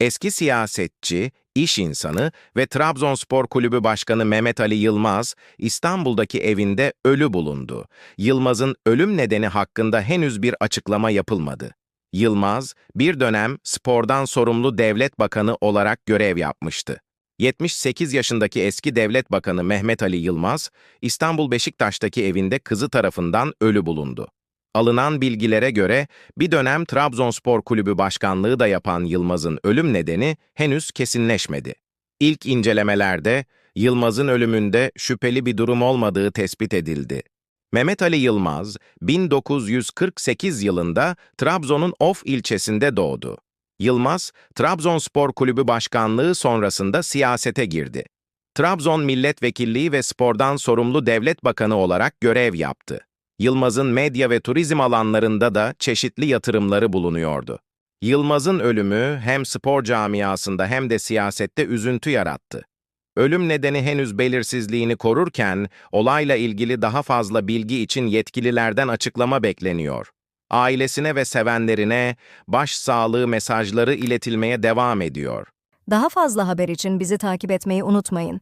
Eski siyasetçi, iş insanı ve Trabzonspor Kulübü Başkanı Mehmet Ali Yılmaz, İstanbul'daki evinde ölü bulundu. Yılmaz'ın ölüm nedeni hakkında henüz bir açıklama yapılmadı. Yılmaz, bir dönem spordan sorumlu devlet bakanı olarak görev yapmıştı. 78 yaşındaki eski devlet bakanı Mehmet Ali Yılmaz, İstanbul Beşiktaş'taki evinde kızı tarafından ölü bulundu. Alınan bilgilere göre bir dönem Trabzonspor Kulübü başkanlığı da yapan Yılmaz'ın ölüm nedeni henüz kesinleşmedi. İlk incelemelerde Yılmaz'ın ölümünde şüpheli bir durum olmadığı tespit edildi. Mehmet Ali Yılmaz, 1948 yılında Trabzon'un Of ilçesinde doğdu. Yılmaz, Trabzonspor Kulübü başkanlığı sonrasında siyasete girdi. Trabzon Milletvekilliği ve spordan sorumlu devlet bakanı olarak görev yaptı. Yılmaz'ın medya ve turizm alanlarında da çeşitli yatırımları bulunuyordu. Yılmaz'ın ölümü hem spor camiasında hem de siyasette üzüntü yarattı. Ölüm nedeni henüz belirsizliğini korurken, olayla ilgili daha fazla bilgi için yetkililerden açıklama bekleniyor. Ailesine ve sevenlerine başsağlığı mesajları iletilmeye devam ediyor. Daha fazla haber için bizi takip etmeyi unutmayın.